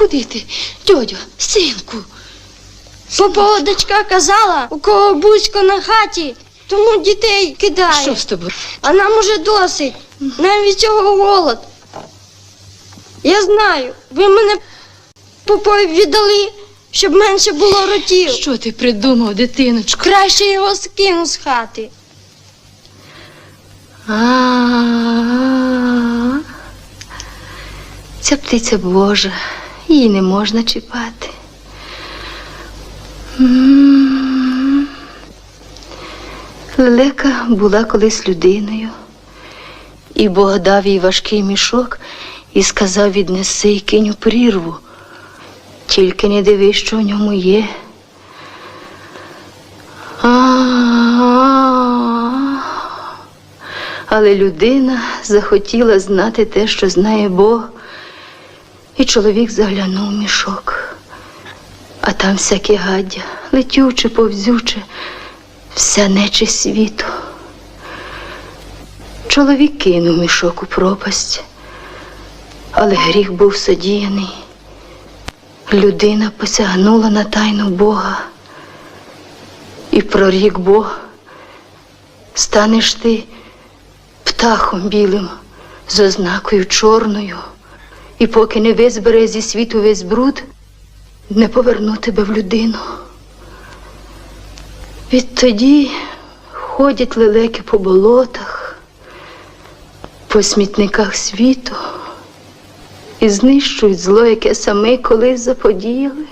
Куди ти, дьодю, синку? Попова дочка казала, у кого бузько на хаті, тому дітей кидає. Що з тобою? А нам уже досить. Нам від цього голод. Я знаю, ви мене попові віддали, щоб менше було ротів. Що ти придумав, дитиночко? Краще його скину з хати. А, ця птиця Божа, її не можна чіпати. Лелека була колись людиною, і Бог дав їй важкий мішок і сказав віднеси і кинь у прірву. Тільки не дивись, що в ньому є. Але людина захотіла знати те, що знає Бог, і чоловік заглянув в мішок. А там всяке гаддя, летюче, повзюче, вся нечисть світу. Чоловік кинув мішок у пропасть, але гріх був содіяний. Людина посягнула на тайну Бога. І прорік Бог, станеш ти птахом білим з ознакою чорною, і поки не визбере зі світу весь бруд, не поверну тебе в людину. Відтоді ходять лелеки по болотах, по смітниках світу і знищують зло, яке саме колись заподіяли.